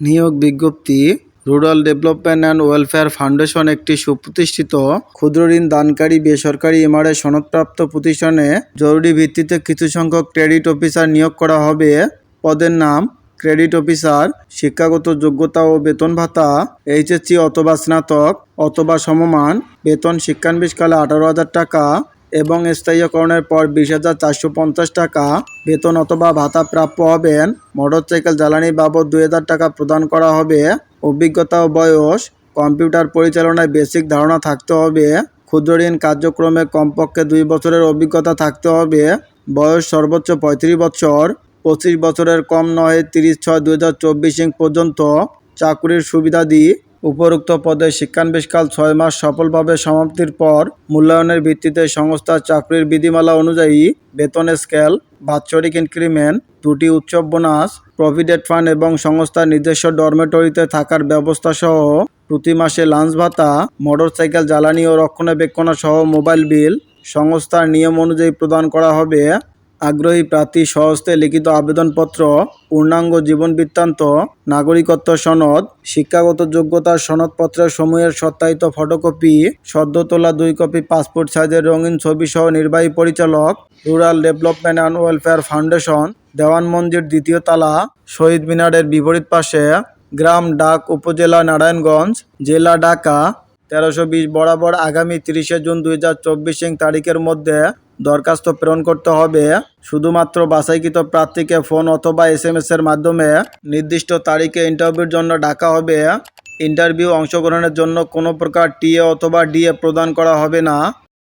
নিয়োগ বিজ্ঞপ্তি, rural development and welfare foundation একটি সুপ্রতিষ্ঠিত ক্ষুদ্র ঋণ দানকারী বেসরকারি এমআরএ সনদপ্রাপ্ত প্রতিষ্ঠানে জরুরি ভিত্তিতে কিছু সংখ্যক ক্রেডিট অফিসার নিয়োগ করা হবে। পদের নাম, ক্রেডিট অফিসার, শিক্ষাগত যোগ্যতা ও বেতন ভাতা, এইচএসসি অথবা স্নাতক, অথবা সমমান, বেতন শিক্ষানবিশকালে আঠারো হাজার টাকা এবং স্থায়ীকরণের পর বিশ হাজার চারশো পঞ্চাশ টাকা বেতন অথবা ভাতা প্রাপ্য হবেন। মোটরসাইকেল জ্বালানি বাবদ দুই হাজার টাকা প্রদান করা হবে। অভিজ্ঞতা ও বয়স, কম্পিউটার পরিচালনায় বেসিক ধারণা থাকতে হবে। ক্ষুদ্র ঋণ কার্যক্রমে কমপক্ষে দুই বছরের অভিজ্ঞতা থাকতে হবে। বয়স সর্বোচ্চ পঁয়ত্রিশ বছর। পঁচিশ বছরের কম নয়, তিরিশ ছয় দু হাজার চব্বিশ পর্যন্ত চাকুরির সুবিধাদি উপরোক্ত পদে শিক্ষানবিশকাল ছয় মাস সফলভাবে সমাপ্তির পর মূল্যায়নের ভিত্তিতে সংস্থার চাকরির বিধিমালা অনুযায়ী বেতন স্কেল, বাৎসরিক ইনক্রিমেন্ট, দুটি উৎসব বোনাস, প্রভিডেন্ট ফান্ড এবং সংস্থার নিজস্ব ডরমেটরিতে থাকার ব্যবস্থা সহ প্রতি মাসে লাঞ্চ ভাতা, মোটরসাইকেল জ্বালানি ও রক্ষণাবেক্ষণ সহ মোবাইল বিল সংস্থার নিয়ম অনুযায়ী প্রদান করা হবে। আগ্রহী প্রার্থী সহস্তে লিখিত আবেদনপত্র, পূর্ণাঙ্গ জীবন বৃত্তান্ত, নাগরিকত্ব সনদ, শিক্ষাগত যোগ্যতার সনদপত্রের সমূহের সত্যায়িত ফটোকপি সদ্য তোলা দুই কপি পাসপোর্ট সাইজের রঙিন ছবি সহ নির্বাহী পরিচালক, rural development and welfare foundation, দেওয়ান মন্দির দ্বিতীয় তালা, শহীদ মিনারের বিপরীত পাশে গ্রাম ডাক উপজেলা নারায়ণগঞ্জ, জেলা ঢাকা তেরোশো বিশ বরাবর আগামী তিরিশে জুন দুই হাজার চব্বিশ তারিখের মধ্যে দরখাস্ত প্রেরণ করতে হবে। শুধুমাত্র বাছাইকৃত প্রার্থীকে ফোন অথবা এস এম এর মাধ্যমে নির্দিষ্ট তারিখে ইন্টারভিউর জন্য ডাকা হবে। ইন্টারভিউ অংশগ্রহণের জন্য কোনো প্রকার টিএ অথবা ডিএ প্রদান করা হবে না।